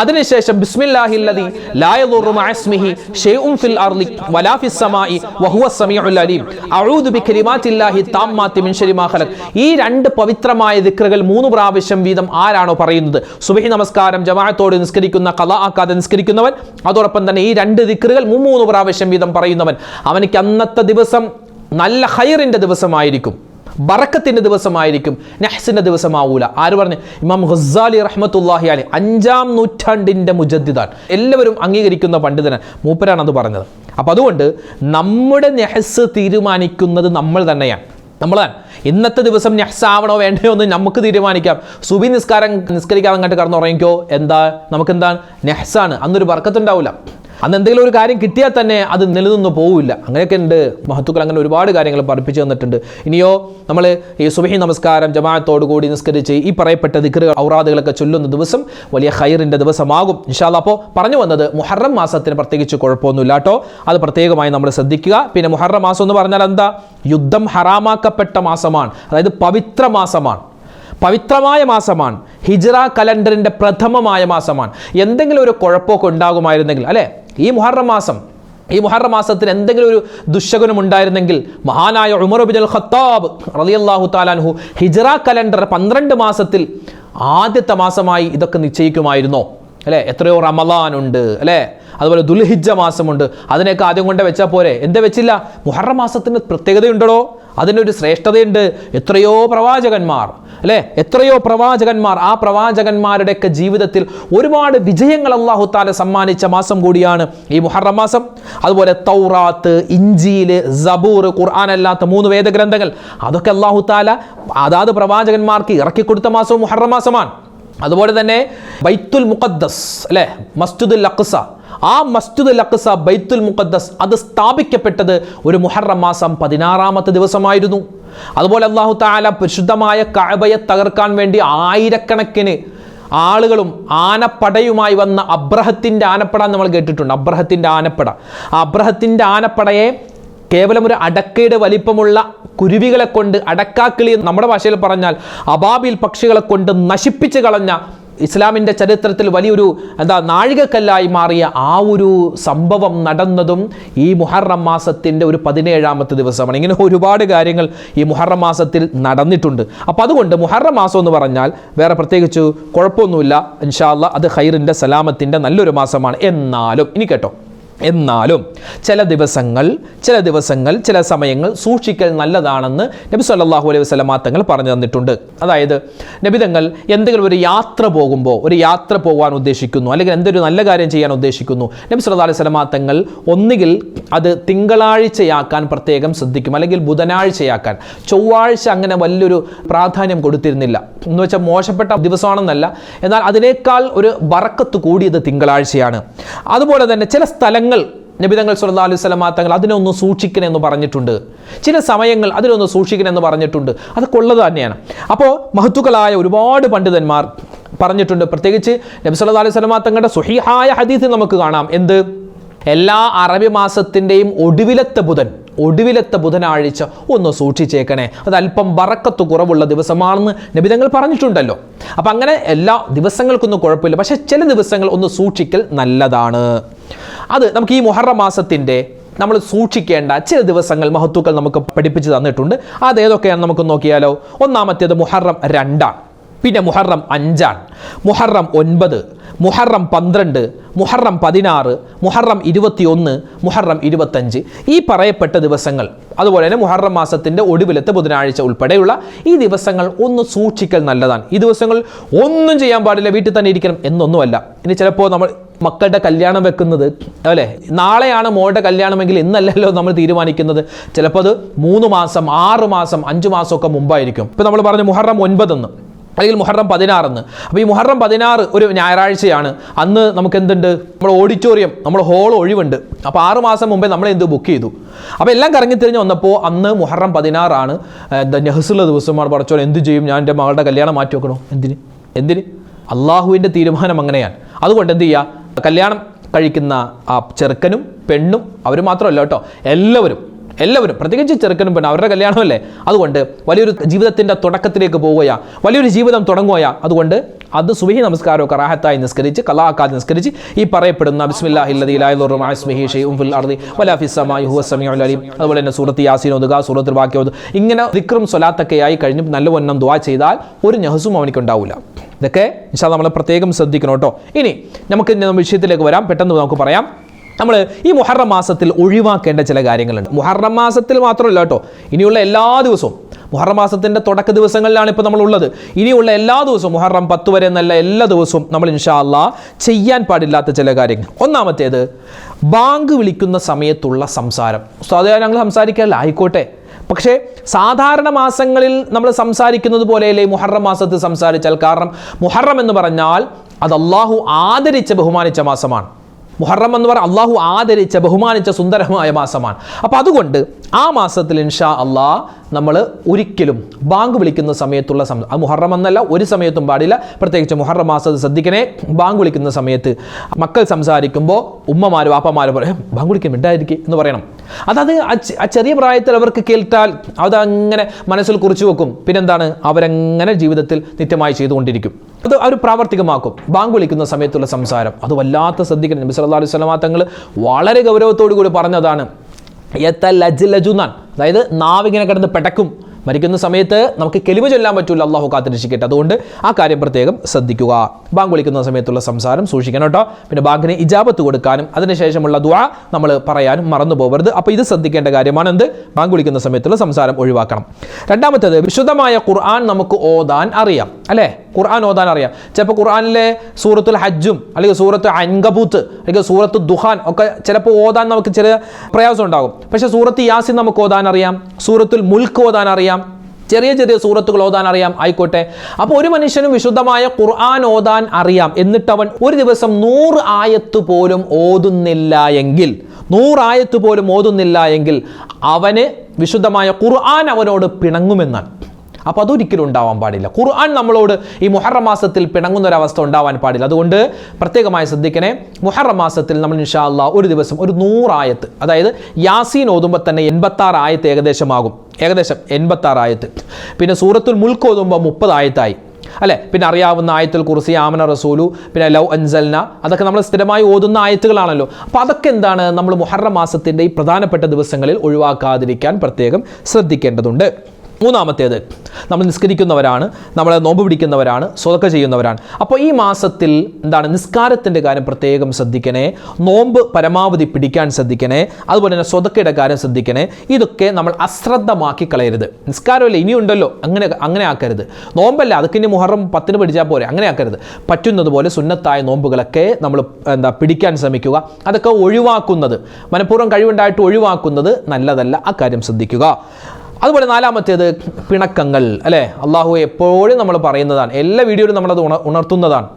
അതിനുശേഷം ബിസ്മില്ലാഹില്ലദി ലാ മഅസ്മിഹി മഅ ഷൈഉൻ ഫിൽ അർളി വലാ ഫിസ് സമാഇ വഹുവ സമീഉൽ അലീം. അഊദു ബികലിമാത്തില്ലാഹി താമ്മാത്തി മിൻ ശരി മാ ഖലഖ്. ഈ രണ്ട് പവിത്രമായ ദിക്റുകൾ മൂന്ന് പ്രാവശ്യം വീതം ആരാണോ പറയുന്നത്? സുബഹി നമസ്കാരം ജമാഅത്തോട് നിസ്കരിക്കുന്ന കലാ ആക്കാതെ നിസ്കരിക്കുന്നവൻ അതോടൊപ്പം തന്നെ ഈ രണ്ട് ദിക്റുകൾ മൂന്ന് പ്രാവശ്യം വീതം പറയുന്നവൻ. അവനിക്ക് അന്നത്തെ ദിവസം നല്ല ഹൈറിന്റെ ദിവസമായിരിക്കും. ബറക്കത്തിന്റെ ദിവസമായിരിക്കും. നെഹ്സിന്റെ ദിവസമാവൂല. ആര് പറഞ്ഞു? ഇമാം ഹുസാലി റഹ്മത്തുല്ലാഹി അലി അഞ്ചാം നൂറ്റാണ്ടിന്റെ മുജദ്ദിദാൻ. എല്ലാവരും അംഗീകരിക്കുന്ന പണ്ഡിതനാണ് മൂപ്പരാണ് അത് പറഞ്ഞത്. അപ്പം അതുകൊണ്ട് നമ്മുടെ നെഹസ് തീരുമാനിക്കുന്നത് നമ്മൾ തന്നെയാണ്. നമ്മളാണ്. ഇന്നത്തെ ദിവസം നെഹ്സ് ആവണോ വേണ്ടയോ എന്ന് നമുക്ക് തീരുമാനിക്കാം. സുബി നിസ്കാരം നിസ്കരിക്കാതെ അങ്ങോട്ട് കടന്നുറങ്ങിക്കോ. എന്താ? നമുക്കെന്താണ്? നെഹ്സാണ്. അന്നൊരു ബർക്കത്തുണ്ടാവില്ല അന്ന് എന്തെങ്കിലും ഒരു കാര്യം കിട്ടിയാൽ തന്നെ അത് നിലനിന്ന് പോവില്ല. അങ്ങനെയൊക്കെ ഉണ്ട്. മഹത്തുക്കൾ അങ്ങനെ ഒരുപാട് കാര്യങ്ങൾ പഠിപ്പിച്ചു തന്നിട്ടുണ്ട്. ഇനിയോ നമ്മൾ ഈ സുബഹി നമസ്കാരം ജമാഅത്തോടു കൂടി നിസ്കരിച്ച് ഈ പറയപ്പെട്ട ദിക്കറുകൾ ഔറാദുകളൊക്കെ ചൊല്ലുന്ന ദിവസം വലിയ ഹൈറിന്റെ ദിവസമാകും. ഇൻഷാല്ല അപ്പോൾ പറഞ്ഞു വന്നത് മുഹറം മാസത്തിന് പ്രത്യേകിച്ച് കുഴപ്പമൊന്നുമില്ല കേട്ടോ. അത് പ്രത്യേകമായി നമ്മൾ ശ്രദ്ധിക്കുക. പിന്നെ മുഹറം മാസം എന്ന് പറഞ്ഞാൽ എന്താ? യുദ്ധം ഹറാമാക്കപ്പെട്ട മാസമാണ്. അതായത് പവിത്ര മാസമാണ്. പവിത്രമായ മാസമാണ്. ഹിജ്റ കലണ്ടറിന്റെ പ്രഥമമായ മാസമാണ്. എന്തെങ്കിലും ഒരു കുഴപ്പമൊക്കെ ഉണ്ടാകുമായിരുന്നെങ്കിൽ അല്ലേ? ഈ മുഹറം മാസം ഈ മുഹറം മാസത്തിൽ എന്തെങ്കിലും ഒരു ദുശകുനം ഉണ്ടായിരുന്നെങ്കിൽ മഹാനായ ഉമർ ബിൻ അൽ ഖത്താബ് റളിയല്ലാഹു താലാൻഹു ഹിജറ കലണ്ടർ പന്ത്രണ്ട് മാസത്തിൽ ആദ്യത്തെ മാസമായി ഇതൊക്കെ നിശ്ചയിക്കുമായിരുന്നോ? അല്ലേ? എത്രയോ റമലാൻ ഉണ്ട് അല്ലേ? അതുപോലെ ദുൽഹിജ മാസമുണ്ട്. അതിനെയൊക്കെ ആദ്യം കൊണ്ട് വെച്ചാൽ പോരെ? എന്താ വെച്ചില്ല? മുഹറം മാസത്തിന് പ്രത്യേകതയുണ്ടോ അതിനൊരു ശ്രേഷ്ഠതയുണ്ട്. എത്രയോ പ്രവാചകന്മാർ അല്ലേ? എത്രയോ പ്രവാചകന്മാർ. ആ പ്രവാചകന്മാരുടെയൊക്കെ ജീവിതത്തിൽ ഒരുപാട് വിജയങ്ങൾ അള്ളാഹു താല സമ്മാനിച്ച മാസം കൂടിയാണ് ഈ മുഹറം മാസം. അതുപോലെ തൗറാത്ത് ഇഞ്ചിയിൽ സബൂർ ഖുർആൻ അല്ലാത്ത മൂന്ന് വേദഗ്രന്ഥങ്ങൾ അതൊക്കെ അള്ളാഹു താല അതാത് പ്രവാചകന്മാർക്ക് ഇറക്കിക്കൊടുത്ത മാസവും മുഹറം മാസമാണ്. അതുപോലെ തന്നെ ബൈത്തുൽ മുഖദ്ദസ് അല്ലേ? മസ്ജിദുൽ അഖ്സ ആ മസ്ജിദ് അക്സ ബൈത്തുൽ മുഖദ്ദസ് അത് സ്ഥാപിക്കപ്പെട്ടത് ഒരു മുഹറം മാസം പതിനാറാമത്തെ ദിവസമായിരുന്നു. അതുപോലെ അള്ളാഹു താല പരിശുദ്ധമായ കഅബയെ തകർക്കാൻ വേണ്ടി ആയിരക്കണക്കിന് ആളുകളും ആനപ്പടയുമായി വന്ന അബ്രഹത്തിന്റെ ആനപ്പട നമ്മൾ കേട്ടിട്ടുണ്ട്. അബ്രഹത്തിന്റെ ആനപ്പട. ആ അബ്രഹത്തിന്റെ ആനപ്പടയെ കേവലം ഒരു അടക്കയുടെ വലിപ്പമുള്ള കുരുവികളെ കൊണ്ട് അടക്കാക്കിളി നമ്മുടെ ഭാഷയിൽ പറഞ്ഞാൽ അബാബിൽ പക്ഷികളെ കൊണ്ട് നശിപ്പിച്ച് കളഞ്ഞ ഇസ്ലാമിന്റെ ചരിത്രത്തിൽ വലിയൊരു എന്താ നാഴികക്കല്ലായി മാറിയ ആ ഒരു സംഭവം നടന്നതും ഈ മുഹറം മാസത്തിന്റെ ഒരു പതിനേഴാമത്തെ ദിവസമാണ്. ഇങ്ങനെ ഒരുപാട് കാര്യങ്ങൾ ഈ മുഹറം മാസത്തിൽ നടന്നിട്ടുണ്ട്. അപ്പോൾ അതുകൊണ്ട് മുഹറം മാസം എന്ന് പറഞ്ഞാൽ വേറെ പ്രത്യേകിച്ച് കുഴപ്പമൊന്നുമില്ല. ഇൻഷാല്ല അത് ഹൈറിന്റെ സലാമത്തിന്റെ നല്ലൊരു മാസമാണ്. എന്നാലും ഇനി കേട്ടോ. എന്നാലും ചില ദിവസങ്ങൾ ചില ദിവസങ്ങൾ ചില സമയങ്ങൾ സൂക്ഷിക്കൽ നല്ലതാണെന്ന് നബി സല്ലാഹു അലൈഹി വസല്ലമ തങ്ങൾ പറഞ്ഞു തന്നിട്ടുണ്ട്. അതായത് നബിതങ്ങൾ എന്തെങ്കിലും ഒരു യാത്ര പോകുമ്പോൾ ഒരു യാത്ര പോകാൻ ഉദ്ദേശിക്കുന്നു അല്ലെങ്കിൽ എന്തൊരു നല്ല കാര്യം ചെയ്യാൻ ഉദ്ദേശിക്കുന്നു നബി സല്ലല്ലാഹു അലൈഹി വസല്ലമ തങ്ങൾ ഒന്നുകിൽ അത് തിങ്കളാഴ്ചയാക്കാൻ പ്രത്യേകം ശ്രദ്ധിക്കും അല്ലെങ്കിൽ ബുധനാഴ്ചയാക്കാൻ. ചൊവ്വാഴ്ച അങ്ങനെ വലിയൊരു പ്രാധാന്യം കൊടുത്തിരുന്നില്ല. എന്ന് വെച്ചാൽ മോശപ്പെട്ട ദിവസമാണെന്നല്ല. എന്നാൽ അതിനേക്കാൾ ഒരു ബറക്കത്ത് കൂടിയത് തിങ്കളാഴ്ചയാണ്. അതുപോലെ തന്നെ ചില സ്ഥലങ്ങൾ നബിതങ്ങൾ സുല്ലാ അലൈഹി സ്വലമാ തങ്ങൾ അതിനൊന്ന് സൂക്ഷിക്കണമെന്ന് പറഞ്ഞിട്ടുണ്ട്. ചില സമയങ്ങൾ അതിനൊന്ന് സൂക്ഷിക്കണമെന്ന് പറഞ്ഞിട്ടുണ്ട്. അത് കൊള്ളത് തന്നെയാണ്. അപ്പോൾ മഹത്തുക്കളായ ഒരുപാട് പണ്ഡിതന്മാർ പറഞ്ഞിട്ടുണ്ട്. പ്രത്യേകിച്ച് നബി സല്ലാ അലൈഹി സ്വലമാ തങ്ങളുടെ സുഹിഹായ ഹദീസ് നമുക്ക് കാണാം. എന്ത്? എല്ലാ അറബി മാസത്തിന്റെയും ഒടുവിലത്തെ ബുധൻ. ഒടുവിലത്തെ ബുധനാഴ്ച ഒന്ന് സൂക്ഷിച്ചേക്കണേ. അത് അല്പം വറക്കത്ത് കുറവുള്ള ദിവസമാണെന്ന് നബിതങ്ങൾ പറഞ്ഞിട്ടുണ്ടല്ലോ. അപ്പം അങ്ങനെ എല്ലാ ദിവസങ്ങൾക്കൊന്നും കുഴപ്പമില്ല. പക്ഷേ ചില ദിവസങ്ങൾ ഒന്ന് സൂക്ഷിക്കൽ നല്ലതാണ്. അത് നമുക്ക് ഈ മുഹറം മാസത്തിന്റെ നമ്മൾ സൂക്ഷിക്കേണ്ട ചില ദിവസങ്ങൾ മഹത്വക്കൾ നമുക്ക് പഠിപ്പിച്ച് തന്നിട്ടുണ്ട്. അത് ഏതൊക്കെയാണ് നമുക്ക് നോക്കിയാലോ? ഒന്നാമത്തേത് മുഹറം രണ്ടാണ്. പിന്നെ മുഹറം അഞ്ചാണ്. മുഹറം ഒൻപത്. മുഹറം പന്ത്രണ്ട് മുഹറം പതിനാറ് മുഹറം ഇരുപത്തിയൊന്ന് മുഹറം ഇരുപത്തഞ്ച്. ഈ പറയപ്പെട്ട ദിവസങ്ങൾ അതുപോലെ തന്നെ മുഹറം മാസത്തിന്റെ ഒടുവിലത്തെ ബുധനാഴ്ച ഉൾപ്പെടെയുള്ള ഈ ദിവസങ്ങൾ ഒന്ന് സൂക്ഷിക്കൽ നല്ലതാണ്. ഈ ദിവസങ്ങൾ ഒന്നും ചെയ്യാൻ പാടില്ല വീട്ടിൽ തന്നെ ഇരിക്കണം എന്നൊന്നുമല്ല. ഇനി ചിലപ്പോൾ നമ്മൾ മക്കളുടെ കല്യാണം വെക്കുന്നത് അല്ലേ? നാളെയാണ് മോളുടെ കല്യാണമെങ്കിൽ ഇന്നല്ലല്ലോ നമ്മൾ തീരുമാനിക്കുന്നത്. ചിലപ്പോൾ അത് മൂന്ന് മാസം ആറ് മാസം അഞ്ച് മാസമൊക്കെ മുമ്പായിരിക്കും. ഇപ്പോൾ നമ്മൾ പറഞ്ഞു മുഹറം ഒൻപതെന്ന്. അല്ലെങ്കിൽ മുഹറം പതിനാറെന്ന്. അപ്പോൾ ഈ മുഹറം പതിനാറ് ഒരു ഞായറാഴ്ചയാണ്. അന്ന് നമുക്ക് എന്തുണ്ട് നമ്മൾ ഓഡിറ്റോറിയം നമ്മൾ ഹോൾ ഒഴിവുണ്ട്. അപ്പോൾ ആറ് മാസം മുമ്പേ നമ്മൾ എന്ത് ബുക്ക് ചെയ്തു. അപ്പോൾ എല്ലാം കറങ്ങി കറങ്ങിത്തിരിഞ്ഞ് വന്നപ്പോൾ അന്ന് മുഹറം പതിനാറാണ്. എന്താ നെഹ്സുള്ള ദിവസമാണ്. പറച്ചോ എന്ത് ചെയ്യും? ഞാൻ എന്റെ മകളുടെ കല്യാണം മാറ്റി വെക്കണോ? എന്തിന്? എന്തിന്? അള്ളാഹുവിന്റെ തീരുമാനം അങ്ങനെയാണ്. അതുകൊണ്ട് എന്ത് ചെയ്യുക? കല്യാണം കഴിക്കുന്ന ആ ചെറുക്കനും പെണ്ണും അവർ മാത്രമല്ല കേട്ടോ. എല്ലാവരും എല്ലാവരും പ്രത്യേകിച്ച് ചെറുക്കനും പെണ്ണും അവരുടെ കല്യാണമല്ലേ? അതുകൊണ്ട് വലിയൊരു ജീവിതത്തിന്റെ തുടക്കത്തിലേക്ക് പോവുകയാ. വലിയൊരു ജീവിതം തുടങ്ങുകയാ. അതുകൊണ്ട് അത് സുബഹി നമസ്കാരമൊക്കെ റാഹത്തായി നിസ്കരിച്ച് കലാക്കാതെ നിസ്കരിച്ച് ഈ പറയപ്പെടുന്ന അതുപോലെ തന്നെ സൂറത്ത് യാസീൻ ഒതുക സൂറത്തിൽ ബാക്കി ഒതുക ഇങ്ങനെ വിക്രം സ്വലാത്തൊക്കെയായി കഴിഞ്ഞ് നല്ല വണ്ണം ദുവാ ചെയ്താൽ ഒരു നെഹസും അവനിക്ക് ഉണ്ടാവില്ല ഇതൊക്കെ നമ്മൾ പ്രത്യേകം ശ്രദ്ധിക്കണം കേട്ടോ. ഇനി നമുക്ക് വിഷയത്തിലേക്ക് വരാം. പെട്ടെന്ന് നമുക്ക് പറയാം. നമ്മൾ ഈ മുഹറം മാസത്തിൽ ഒഴിവാക്കേണ്ട ചില കാര്യങ്ങളുണ്ട്. മുഹറം മാസത്തിൽ മാത്രമല്ല കേട്ടോ ഇനിയുള്ള എല്ലാ ദിവസവും. മുഹറം മാസത്തിന്റെ തുടക്ക ദിവസങ്ങളിലാണ് ഇപ്പോൾ നമ്മളുള്ളത്. ഇനിയുള്ള എല്ലാ ദിവസവും മുഹറം പത്ത് വരെ എന്നല്ല എല്ലാ ദിവസവും നമ്മൾ ഇൻഷാല്ല ചെയ്യാൻ പാടില്ലാത്ത ചില കാര്യങ്ങൾ. ഒന്നാമത്തേത് ബാങ്ക് വിളിക്കുന്ന സമയത്തുള്ള സംസാരം. സാധാരണ ഞങ്ങൾ സംസാരിക്കാറില്ല ആയിക്കോട്ടെ. പക്ഷേ സാധാരണ മാസങ്ങളിൽ നമ്മൾ സംസാരിക്കുന്നത് പോലെയല്ലേ മുഹറം മാസത്തിൽ സംസാരിച്ചാൽ? കാരണം മുഹറം എന്ന് പറഞ്ഞാൽ അത് അള്ളാഹു ആദരിച്ച ബഹുമാനിച്ച മാസമാണ്. മുഹറം എന്ന് പറഞ്ഞാൽ അള്ളാഹു ആദരിച്ച ബഹുമാനിച്ച സുന്ദരമായ മാസമാണ്. അപ്പോൾ അതുകൊണ്ട് ആ മാസത്തിൽ ഇൻഷാ അള്ളാ നമ്മൾ ഒരിക്കലും ബാങ്ക് വിളിക്കുന്ന സമയത്തുള്ള സമയം അത് മുഹറം എന്നല്ല ഒരു സമയത്തും പാടില്ല. പ്രത്യേകിച്ച് മുഹറം മാസത്ത് ശ്രദ്ധിക്കണേ ബാങ്ക് വിളിക്കുന്ന സമയത്ത് മക്കൾ സംസാരിക്കുമ്പോൾ ഉമ്മമാരും വാപ്പമാരും പറയും ബാങ്ക് വിളിക്കും മിണ്ടായിരിക്കും എന്ന് പറയണം. അതത് ആ ചെറിയ പ്രായത്തിൽ അവർക്ക് കേൾത്താൽ അതങ്ങനെ മനസ്സിൽ കുറിച്ചു വെക്കും. പിന്നെന്താണ്? അവരങ്ങനെ ജീവിതത്തിൽ നിത്യമായി ചെയ്തുകൊണ്ടിരിക്കും. അത് അവർ പ്രാവർത്തികമാക്കും. ബാങ്ക് വിളിക്കുന്ന സമയത്തുള്ള സംസാരം. അത് വല്ലാത്ത ശ്രദ്ധിക്കണം. നബി സല്ലല്ലാഹു അലൈഹി വസല്ലമ തങ്ങൾ വളരെ ഗൗരവത്തോടു കൂടി പറഞ്ഞതാണ്. യത്തലജ്ലജുന്നാൻ അതായത് നാവിങ്ങനെ കിടന്ന് പെടക്കും. മരിക്കുന്ന സമയത്ത് നമുക്ക് കെലിമ ചൊല്ലാൻ പറ്റില്ല അള്ളാഹു കാത്തിരക്ഷിക്കട്ടെ. അതുകൊണ്ട് ആ കാര്യം പ്രത്യേകം ശ്രദ്ധിക്കുക. ബാങ്ക് വിളിക്കുന്ന സമയത്തുള്ള സംസാരം സൂക്ഷിക്കണം കേട്ടോ. പിന്നെ ബാങ്കിന് ഇജാബത്ത് കൊടുക്കാനും അതിനുശേഷമുള്ള ദ്വാ നമ്മൾ പറയാനും മറന്നു പോകരുത് അപ്പോൾ ഇത് ശ്രദ്ധിക്കേണ്ട കാര്യമാണ് എന്ത് ബാങ്ക് വിളിക്കുന്ന സമയത്തുള്ള സംസാരം ഒഴിവാക്കണം. രണ്ടാമത്തേത് വിശുദ്ധമായ ഖുർആൻ നമുക്ക് ഓതാൻ അറിയാം. അല്ലേ? ഖുർആൻ ഓതാൻ അറിയാം. ചിലപ്പോൾ ഖുർആനിലെ സൂറത്തുൽ ഹജ്ജും അല്ലെങ്കിൽ സൂറത്ത് അൻകബൂത്ത് അല്ലെങ്കിൽ സൂറത്ത് ദുഹാൻ ഒക്കെ ചിലപ്പോൾ ഓതാൻ നമുക്ക് ചില പ്രയാസം ഉണ്ടാകും. പക്ഷേ സൂറത്ത് യാസിൻ നമുക്ക് ഓതാൻ അറിയാം. സൂറത്തുൽ മുൽക്ക് ഓതാൻ അറിയാം. ചെറിയ ചെറിയ സൂറത്തുകൾ ഓതാൻ അറിയാം. ആയിക്കോട്ടെ. അപ്പോൾ ഒരു മനുഷ്യനും വിശുദ്ധമായ ഖുർആൻ ഓതാൻ അറിയാം. എന്നിട്ട് അവൻ ഒരു ദിവസം നൂറ് ആയത്ത് പോലും ഓതുന്നില്ല എങ്കിൽ നൂറായത്ത് പോലും ഓതുന്നില്ല എങ്കിൽ അവന് വിശുദ്ധമായ ഖുർആൻ അവനോട് പിണങ്ങുമെന്നാണ്. അപ്പോൾ അതൊരിക്കലും ഉണ്ടാവാൻ പാടില്ല. ഖുർആൻ നമ്മളോട് ഈ മുഹറം മാസത്തിൽ പിണങ്ങുന്ന ഒരവസ്ഥ ഉണ്ടാവാൻ പാടില്ല. അതുകൊണ്ട് പ്രത്യേകമായി ശ്രദ്ധിക്കണേ. മുഹറം മാസത്തിൽ നമ്മൾ ഇൻഷാ അല്ലാ ഒരു ദിവസം ഒരു നൂറായത്ത് അതായത് യാസീൻ ഓതുമ്പോൾ തന്നെ എൺപത്താറ് ആയത്ത് ഏകദേശമാകും. ഏകദേശം എൺപത്താറ് ആയത്ത് പിന്നെ സൂറത്തുൽ മുൽക്ക് ഓതുമ്പോൾ മുപ്പത് ആയത്തായി അല്ലെ? പിന്നെ അറിയാവുന്ന ആയത്തുൽ കുറിസി ആമന റസൂലു പിന്നെ ലവ് അൻസൽന അതൊക്കെ നമ്മൾ സ്ഥിരമായി ഓതുന്ന ആയത്തുകളാണല്ലോ. അപ്പോൾ അതൊക്കെ എന്താണ് നമ്മൾ മുഹറം മാസത്തിന്റെ ഈ പ്രധാനപ്പെട്ട ദിവസങ്ങളിൽ ഒഴിവാക്കാതിരിക്കാൻ പ്രത്യേകം ശ്രദ്ധിക്കേണ്ടതുണ്ട്. മൂന്നാമത്തേത് നമ്മൾ നിസ്കരിക്കുന്നവരാണ് നമ്മളെ നോമ്പ് പിടിക്കുന്നവരാണ് സ്വതക്ക ചെയ്യുന്നവരാണ്. അപ്പോൾ ഈ മാസത്തിൽ എന്താണ് നിസ്കാരത്തിന്റെ കാര്യം പ്രത്യേകം ശ്രദ്ധിക്കണേ നോമ്പ് പരമാവധി പിടിക്കാൻ ശ്രദ്ധിക്കണേ അതുപോലെ തന്നെ സ്വതക്കയുടെ കാര്യം ശ്രദ്ധിക്കണേ ഇതൊക്കെ നമ്മൾ അശ്രദ്ധമാക്കി കളയരുത്. നിസ്കാരമല്ല ഇനിയുണ്ടല്ലോ അങ്ങനെ അങ്ങനെ ആക്കരുത്. നോമ്പല്ല അതൊക്കെ ഇനി മുഹറം പത്തിന് പിടിച്ചാൽ പോരെ അങ്ങനെ ആക്കരുത്. പറ്റുന്നതുപോലെ സുന്നത്തായ നോമ്പുകളൊക്കെ നമ്മൾ എന്താ പിടിക്കാൻ ശ്രമിക്കുക. അതൊക്കെ ഒഴിവാക്കുന്നത് മനഃപൂർവം കഴിവുണ്ടായിട്ട് ഒഴിവാക്കുന്നത് നല്ലതല്ല ആ കാര്യം ശ്രദ്ധിക്കുക. അതുപോലെ നാലാമത്തേത് പിണക്കങ്ങൾ അല്ലേ? അള്ളാഹു എപ്പോഴും നമ്മൾ പറയുന്നതാണ് എല്ലാ വീഡിയോയിലും നമ്മളത് ഉണ ഉണർത്തുന്നതാണ്.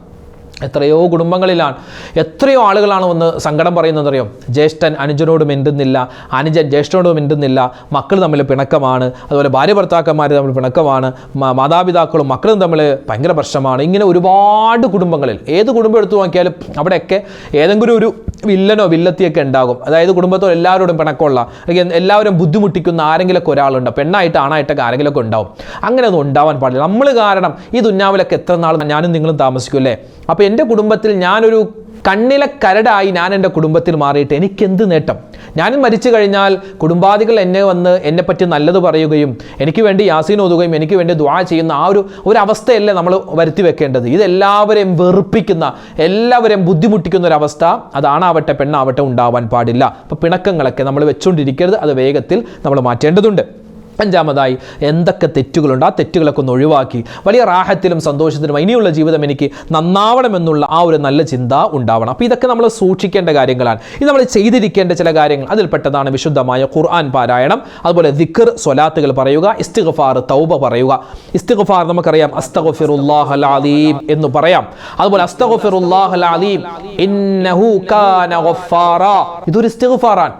എത്രയോ കുടുംബങ്ങളിലാണ് എത്രയോ ആളുകളാണ് വന്ന് സങ്കടം പറയുന്നതറിയോ ജ്യേഷ്ഠൻ അനുജനോട് മിണ്ടുന്നില്ല അനുജൻ ജ്യേഷ്ഠനോട് മിണ്ടുന്നില്ല മക്കൾ തമ്മിൽ പിണക്കമാണ് അതുപോലെ ഭാര്യ ഭർത്താക്കന്മാർ തമ്മിൽ പിണക്കമാണ് മാതാപിതാക്കളും മക്കളും തമ്മിൽ ഭയങ്കര പ്രശ്നമാണ്. ഇങ്ങനെ ഒരുപാട് കുടുംബങ്ങളിൽ ഏത് കുടുംബം എടുത്തു നോക്കിയാലും അവിടെയൊക്കെ ഏതെങ്കിലും ഒരു വില്ലനോ വില്ലത്തിയൊക്കെ ഉണ്ടാകും. അതായത് കുടുംബത്തോട് എല്ലാവരോടും പിണക്കമുള്ള അല്ലെങ്കിൽ എല്ലാവരും ബുദ്ധിമുട്ടിക്കുന്ന ആരെങ്കിലുമൊക്കെ ഒരാളുണ്ട്? പെണ്ണായിട്ട് ആണായിട്ടൊക്കെ ആരെങ്കിലുമൊക്കെ ഉണ്ടാവും. അങ്ങനെ ഒന്നും ഉണ്ടാവാൻ പാടില്ല. നമ്മൾ കാരണം ഈ ദുന്നാവിലൊക്കെ എത്ര നാൾ ഞാനും നിങ്ങളും താമസിക്കും അല്ലേ? അപ്പോൾ എന്റെ കുടുംബത്തിൽ ഞാനൊരു കണ്ണിലെ കരടായി ഞാൻ എന്റെ കുടുംബത്തിൽ മാറിയിട്ട് എനിക്കെന്ത് നേട്ടം? ഞാൻ മരിച്ചു കഴിഞ്ഞാൽ കുടുംബാദികൾ എന്നെ വന്ന് എന്നെപ്പറ്റി നല്ലത് പറയുകയും എനിക്ക് വേണ്ടി യാസീൻ ഓതുകയും എനിക്ക് വേണ്ടി ദ്വാ ചെയ്യുന്ന ആ ഒരു ഒരു അവസ്ഥയല്ലേ നമ്മൾ വരുത്തി വെക്കേണ്ടത്. ഇതെല്ലാവരെയും വെറുപ്പിക്കുന്ന എല്ലാവരെയും ബുദ്ധിമുട്ടിക്കുന്ന ഒരു അവസ്ഥ അതാണാവട്ടെ പെണ്ണാവട്ടെ ഉണ്ടാവാൻ പാടില്ല. അപ്പോൾ പിണക്കങ്ങളൊക്കെ നമ്മൾ വെച്ചുകൊണ്ടിരിക്കരുത് അത് വേഗത്തിൽ നമ്മൾ മാറ്റേണ്ടതുണ്ട്. അഞ്ചാമതായി എന്തൊക്കെ തെറ്റുകളുണ്ട്? ആ തെറ്റുകളൊക്കെ ഒന്ന് ഒഴിവാക്കി. വലിയ റാഹത്തിലും സന്തോഷത്തിലും ഇനിയുള്ള ജീവിതം എനിക്ക് നന്നാവണമെന്നുള്ള ആ ഒരു നല്ല ചിന്ത ഉണ്ടാവണം. അപ്പോൾ ഇതൊക്കെ നമ്മൾ സൂക്ഷിക്കേണ്ട കാര്യങ്ങളാണ്. ഇത് നമ്മൾ ചെയ്തിരിക്കേണ്ട ചില കാര്യങ്ങൾ. അതിൽപ്പെട്ടതാണ് വിശുദ്ധമായ ഖുർആൻ പാരായണം. അതുപോലെ ദിക്കർ സ്വലാത്തുകൾ പറയുക ഇസ്തിഗ്ഫാർ തൗബ പറയുക. ഇസ്തിഗ്ഫാർ നമുക്കറിയാം അസ്തഗ്ഫിറുല്ലാഹൽ അലീം എന്ന് പറയാം. അതുപോലെ അസ്തഗ്ഫിറുല്ലാഹൽ അലീം ഇന്നഹു കാന ഇതൊരു ഇസ്തിഗ്ഫാറാണ്.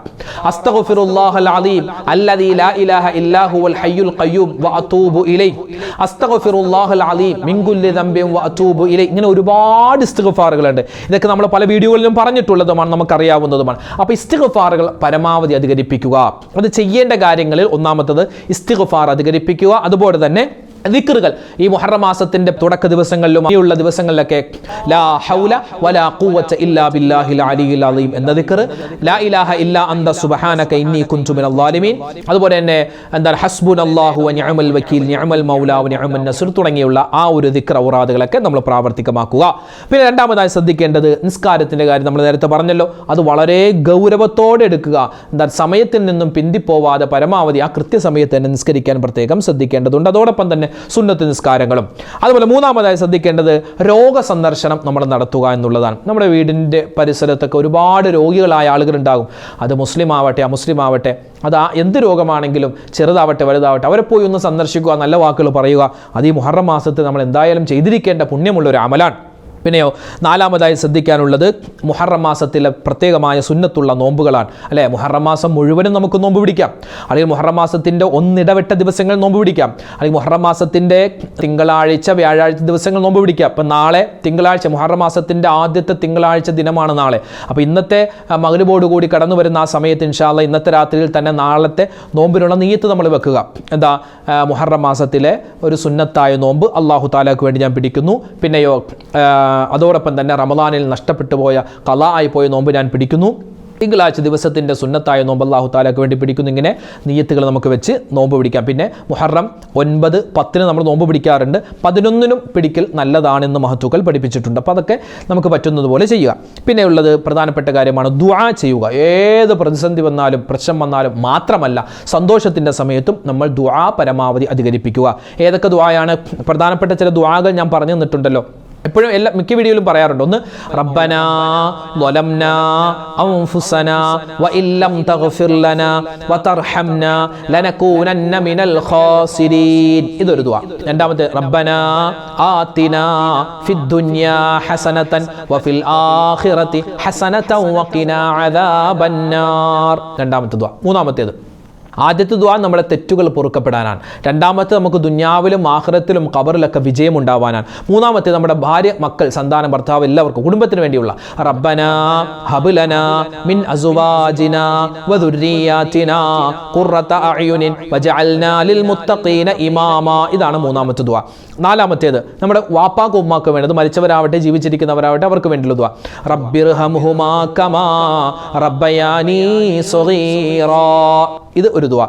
അസ്തഗ്ഫിറുല്ലാഹൽ അലീം അല്ലദീ ലാ ഇലാഹ ഇല്ലാ ഹുവൽ ഹയ്യുൽ വഅതൂബു ഇലൈ അലീം മിൻ കുല്ലി വഅതൂബു ഇലൈ ഇങ്ങനെ ഒരുപാട് ഇസ്തിഗ്ഫാറുകളുണ്ട്. ഇതൊക്കെ നമ്മൾ പല വീഡിയോകളിലും പറഞ്ഞിട്ടുള്ളതുമാണ് നമുക്കറിയാവുന്നതുമാണ്. അപ്പോൾ ഇസ്തിഗ്ഫാറുകൾ പരമാവധി അധികരിപ്പിക്കുക. അത് ചെയ്യേണ്ട കാര്യങ്ങളിൽ ഒന്നാമത്തത് ഇസ്തിഗ്ഫാർ അധികരിപ്പിക്കുക. അതുപോലെ തന്നെ ദിക്റുകൾ. ഈ മുഹറം മാസത്തിന്റെ തുടക്ക ദിവസങ്ങളിലും ഉള്ള ദിവസങ്ങളിലൊക്കെ ലാ ഹൗല വലാ ഖുവത ഇല്ലാ ബില്ലാഹിൽ അലിയിൽ അലീം എന്ന ദിക്ർ. ലാ ഇലാഹ ഇല്ലാ അന്ത സുബ്ഹാനക ഇന്നി കുൻതു മിനൽ ളാലിമീൻ അതുപോലെ തന്നെ എന്താ ഹസ്ബുനല്ലാഹു വ നിഅമൽ വക്കീൽ നിഅമൽ മൗലാ വ നിഅമൻ നസ്ർ തുടങ്ങിയുള്ള ആ ഒരു ദിക്ർ ഔറാദുകളൊക്കെ നമ്മൾ പ്രാവർത്തികമാക്കുക. പിന്നെ രണ്ടാമതായി ശ്രദ്ധിക്കേണ്ടത് നിസ്കാരത്തിന്റെ കാര്യം നമ്മൾ നേരത്തെ പറഞ്ഞല്ലോ. അത് വളരെ ഗൗരവത്തോടെ എടുക്കുക. എന്താ സമയത്തിൽ നിന്നും പിന്തിപ്പോവാതെ പരമാവധി ആ കൃത്യസമയത്ത് തന്നെ നിസ്കരിക്കാൻ പ്രത്യേകം ശ്രദ്ധിക്കേണ്ടതുണ്ട്. അതോടൊപ്പം തന്നെ സുന്നത്ത് നിസ്കാരങ്ങളും. അതുപോലെ മൂന്നാമതായി ശ്രദ്ധിക്കേണ്ടത് രോഗസന്ദർശനം നമ്മൾ നടത്തുക എന്നുള്ളതാണ്. നമ്മുടെ വീടിന്റെ പരിസരത്തൊക്കെ ഒരുപാട് രോഗികളായ ആളുകളുണ്ടാകും. അത് മുസ്ലിം ആവട്ടെ അമുസ്ലിം ആവട്ടെ അത് എന്ത് രോഗമാണെങ്കിലും ചെറുതാവട്ടെ വലുതാവട്ടെ അവരെ പോയി ഒന്ന് സന്ദർശിക്കുക നല്ല വാക്കുകൾ പറയുക. അത് ഈ മുഹറം മാസത്തിൽ നമ്മൾ എന്തായാലും ചെയ്തിരിക്കേണ്ട പുണ്യമുള്ള ഒരു അമലാണ്. പിന്നെയോ നാലാമതായി ശ്രദ്ധിക്കാനുള്ളത് മുഹറം മാസത്തിലെ പ്രത്യേകമായ സുന്നത്തുള്ള നോമ്പുകളാണ്. അല്ലേ? മുഹറം മാസം മുഴുവനും നമുക്ക് നോമ്പ് പിടിക്കാം. അല്ലെങ്കിൽ മുഹറം മാസത്തിന്റെ ഒന്നിടവിട്ട ദിവസങ്ങൾ നോമ്പ് പിടിക്കാം. അല്ലെങ്കിൽ മുഹറം മാസത്തിന്റെ തിങ്കളാഴ്ച വ്യാഴാഴ്ച ദിവസങ്ങൾ നോമ്പ് പിടിക്കാം. അപ്പം നാളെ തിങ്കളാഴ്ച മുഹറം മാസത്തിന്റെ ആദ്യത്തെ തിങ്കളാഴ്ച ദിനമാണ് നാളെ. അപ്പോൾ ഇന്നത്തെ മകരുബോട് കൂടി കടന്നു വരുന്ന ആ സമയത്ത് ഇൻഷാല്ല ഇന്നത്തെ രാത്രിയിൽ തന്നെ നാളത്തെ നോമ്പിനുള്ള നീയത്ത് നമ്മൾ വെക്കുക. എന്താ? മുഹറം മാസത്തിലെ ഒരു സുന്നത്തായ നോമ്പ് അള്ളാഹു താലാക്ക് വേണ്ടി ഞാൻ പിടിക്കുന്നു. പിന്നെയോ അതോടൊപ്പം തന്നെ റമദാനിൽ നഷ്ടപ്പെട്ടു പോയ കല ആയിപ്പോയ പോയ നോമ്പ് ഞാൻ പിടിക്കുന്നു. തിങ്കളാഴ്ച ദിവസത്തിന്റെ സുന്നത്തായ നോമ്പ് അള്ളാഹു താലാക്ക് വേണ്ടി പിടിക്കുന്നു. ഇങ്ങനെ നീയത്തുകൾ നമുക്ക് വെച്ച് നോമ്പ് പിടിക്കാം. പിന്നെ മുഹറം ഒൻപത് പത്തിന് നമ്മൾ നോമ്പ് പിടിക്കാറുണ്ട്. പതിനൊന്നിനും പിടിക്കൽ നല്ലതാണെന്ന് മഹത്തുക്കൾ പഠിപ്പിച്ചിട്ടുണ്ട്. അപ്പോൾ അതൊക്കെ നമുക്ക് പറ്റുന്നതുപോലെ ചെയ്യുക. പിന്നെ ഉള്ളത് പ്രധാനപ്പെട്ട കാര്യമാണ് ദുആ ചെയ്യുക. ഏത് പ്രതിസന്ധി വന്നാലും പ്രശ്നം വന്നാലും മാത്രമല്ല സന്തോഷത്തിന്റെ സമയത്തും നമ്മൾ ദുആ പരമാവധി അധികരിപ്പിക്കുക. ഏതൊക്കെ ദുആയാണ്? പ്രധാനപ്പെട്ട ചില ദുആകൾ ഞാൻ പറഞ്ഞു തന്നിട്ടുണ്ടല്ലോ. എപ്പോഴും എല്ലാ മിക്ക വീഡിയോയിലും പറയാറുണ്ട്. ഒന്ന് റബ്ബന ളലംന അൻഫുസന വ തഗ്ഫിർ ലന വ തർഹംന ലനകൂനന്ന മിനൽ ഖാസിരീൻ. ഇതൊരു ദുആ. രണ്ടാമത്തെ റബ്ബന ആതിന ഫിദ് ഹസനതൻ വ ആഖിറതി ഹസനതൻ വ ഖിനാ രണ്ടാമത്തെ ദുആ. മൂന്നാമത്തേത് ആദ്യത്തെ ദ്വാ നമ്മുടെ തെറ്റുകൾ പൊറുക്കപ്പെടാനാണ്. രണ്ടാമത്തെ നമുക്ക് ദുന്യാവിലും ആഹ്റത്തിലും കബറിലൊക്കെ വിജയം ഉണ്ടാവാനാണ് മൂന്നാമത്തെ നമ്മുടെ ഭാര്യ മക്കൾ സന്താനം ഭർത്താവ് എല്ലാവർക്കും കുടുംബത്തിന് വേണ്ടിയുള്ള റബ്ബന ഹബുലന മിൻ അസുവാജിന ഖുർറത ലിൽ മുത്തഖീന ഇമാമ. ഇതാണ് മൂന്നാമത്തെ ദ്വാ നാലാമത്തേത് നമ്മുടെ വാപ്പാക്ക് ഉമ്മാക്ക് വേണ്ടത് മരിച്ചവരാവട്ടെ ജീവിച്ചിരിക്കുന്നവരാവട്ടെ അവർക്ക് വേണ്ടിയുള്ള ദ്വാ റബ്ബിർഹംഹുമാ കമാ ഇത് ഒരു ദുവ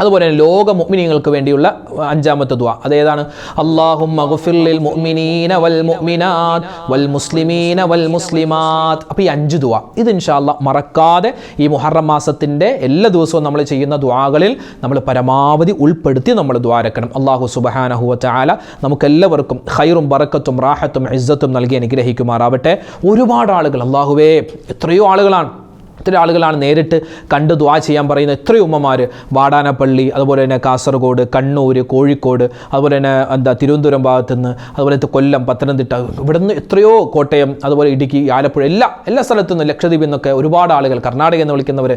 അതുപോലെ തന്നെ ലോക മുഅ്മിനീങ്ങൾക്ക് വേണ്ടിയുള്ള അഞ്ചാമത്തെ ദുവാ അതേതാണ് അള്ളാഹും മഗ്ഫിർലിൽ മുഅ്മിനീന വൽ മുഅ്മിനാത്ത് വൽ മുസ്ലിമീന വൽ മുസ്ലിമാത്. അപ്പോൾ ഈ അഞ്ച് ദുവാ ഇത് ഇൻഷാല്ല മറക്കാതെ ഈ മുഹറം മാസത്തിന്റെ എല്ലാ ദിവസവും നമ്മൾ ചെയ്യുന്ന ദുആകളിൽ നമ്മൾ പരമാവധി ഉൾപ്പെടുത്തി നമ്മൾ ദ്വാരക്കണം അള്ളാഹു സുബഹാനഹുവ ചാല നമുക്കെല്ലാവർക്കും ഖൈറും ബറക്കത്തും റാഹത്തും ഇസ്സത്തും നൽകി അനുഗ്രഹിക്കുമാറാവട്ടെ. ഒരുപാട് ആളുകൾ അള്ളാഹുവേ എത്രയോ ആളുകളാണ് ഒത്തിരി ആളുകളാണ് നേരിട്ട് കണ്ട് ദ്വാ ചെയ്യാൻ പറയുന്ന എത്രയോ ഉമ്മമാർ വാടാനപ്പള്ളി അതുപോലെ തന്നെ കാസർഗോഡ് കണ്ണൂർ കോഴിക്കോട് അതുപോലെ തന്നെ എന്താ തിരുവനന്തപുരം ഭാഗത്തു നിന്ന് അതുപോലെ കൊല്ലം പത്തനംതിട്ട ഇവിടെ നിന്ന് എത്രയോ കോട്ടയം അതുപോലെ ഇടുക്കി ആലപ്പുഴ എല്ലാ എല്ലാ സ്ഥലത്തു നിന്നും ലക്ഷദ്വീപിൽ നിന്നൊക്കെ ഒരുപാട് ആളുകൾ കർണാടക എന്ന് വിളിക്കുന്നവർ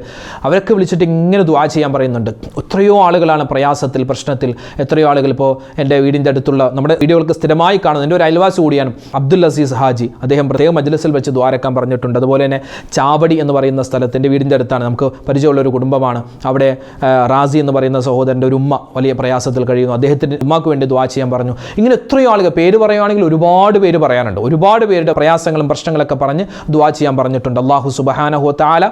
അവരൊക്കെ വിളിച്ചിട്ട് ഇങ്ങനെ ദ്വാ ചെയ്യാൻ പറയുന്നുണ്ട്. എത്രയോ ആളുകളാണ് പ്രയാസത്തിൽ പ്രശ്നത്തിൽ എത്രയോ ആളുകൾ ഇപ്പോൾ എന്റെ വീടിന്റെ അടുത്തുള്ള നമ്മുടെ വീഡിയോകൾക്ക് സ്ഥിരമായി കാണുന്നത്. എന്റെ ഒരു അയൽവാസി കൂടിയാണ് അബ്ദുൽ അസീസ് ഹാജി. അദ്ദേഹം പ്രത്യേക മജ്ലിസിൽ വെച്ച് ദ്വാരക്കാൻ പറഞ്ഞിട്ടുണ്ട്. അതുപോലെ തന്നെ ചാവടി എന്ന് പറയുന്ന സ്ഥലത്ത് വീടിന്റെ അടുത്താണ്. നമുക്ക് പരിചയമുള്ള ഒരു കുടുംബമാണ്. അവിടെ റാസി എന്ന് പറയുന്ന സഹോദരന്റെ ഒരു ഉമ്മ വലിയ പ്രയാസത്തിൽ കഴിയുന്നു. അദ്ദേഹത്തിന്റെ ഉമ്മക്ക് വേണ്ടി ദ്വാ ചെയ്യാൻ പറഞ്ഞു. ഇങ്ങനെ എത്രയോ ആളുകൾ പേര് പറയുകയാണെങ്കിൽ ഒരുപാട് പേര് പറയാനുണ്ട്. ഒരുപാട് പേരുടെ പ്രയാസങ്ങളും പ്രശ്നങ്ങളൊക്കെ പറഞ്ഞ് ദ്വാ ചെയ്യാൻ പറഞ്ഞിട്ടുണ്ട്. അള്ളാഹു സുബഹാനഹു താല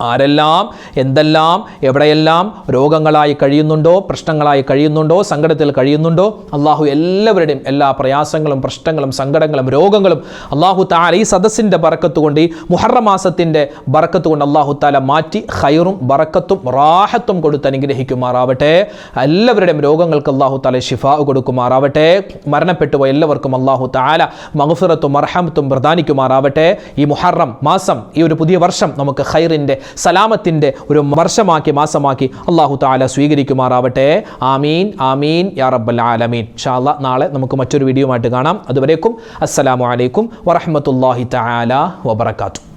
ആരെല്ലാം എന്തെല്ലാം എവിടെയെല്ലാം രോഗങ്ങളായി കഴിയുന്നുണ്ടോ പ്രശ്നങ്ങളായി കഴിയുന്നുണ്ടോ സങ്കടത്തിൽ കഴിയുന്നുണ്ടോ അള്ളാഹു എല്ലാവരുടെയും എല്ലാ പ്രയാസങ്ങളും പ്രശ്നങ്ങളും സങ്കടങ്ങളും രോഗങ്ങളും അള്ളാഹു താല ഈ സദസ്സിന്റെ ബറക്കത്ത് കൊണ്ട് ഈ മുഹറമാസത്തിന്റെ ബറക്കത്ത് കൊണ്ട് അള്ളാഹു താല മാറ്റി ഹൈറും ബറക്കത്തും റാഹത്തും കൊടുത്ത് അനുഗ്രഹിക്കുമാറാവട്ടെ. എല്ലാവരുടെയും രോഗങ്ങൾക്ക് അള്ളാഹു താല ഷിഫാ കൊടുക്കുമാറാവട്ടെ. മരണപ്പെട്ടുപോയ എല്ലാവർക്കും അള്ളാഹു താല മഹഫിറത്തും അർഹമത്തും പ്രധാനിക്കുമാറാവട്ടെ ഈ മുഹറം മാസം ഈ ഒരു പുതിയ വർഷം നമുക്ക് ഖൈറിന്റെ സലാമത്തിന്റെ ഒരു വർഷമാക്കി മാസമാക്കി അള്ളാഹു താല സ്വീകരിക്കുമാറാവട്ടെ. ആമീൻ ആമീൻ യാ റബ്ബൽ ആലമീൻ. ഷാല്ല നാളെ നമുക്ക് മറ്റൊരു വീഡിയോ ആയിട്ട് കാണാം. അതുവരേക്കും അസ്സലാമു അലൈക്കും വറഹമത്തല്ലാഹി താല വബറകാതുഹു.